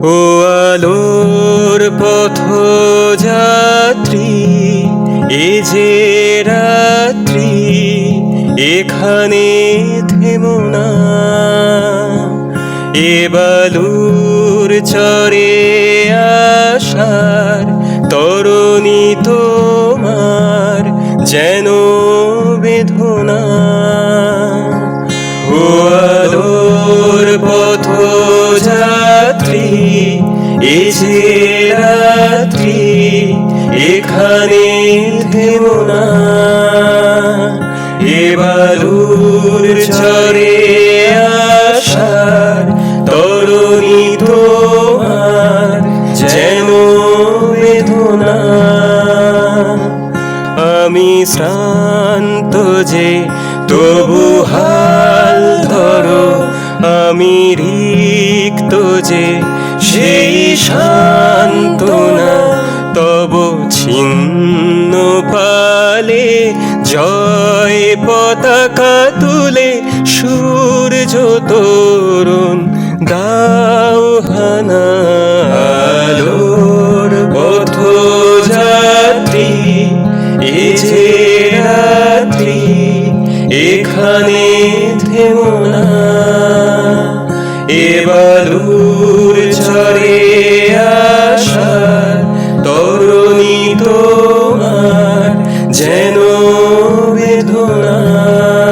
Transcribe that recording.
ও আলোর পথ যাত্রী এ যে রাত্রি, এখানে থেমো না। এ বালুর চরে আসার তরণী তোমার যেন বেদনা। এ যে রাত্রি, এখানে থেমো না। এ বালুর চরে আসার তরুণী তোমার যেন বেদনা। আমি শ্রান্ত যে, তবু হাল ধরো। আমি রিক্ত যে, সেই শান্তনা, তব ছিন্ন পালে জয় পতাকা তুলে সূর্য তরুণ, দাও হানা আলোর পথযাত্রী এ যে রাত্রি, এখানে থেমো না এ বালুর Allah.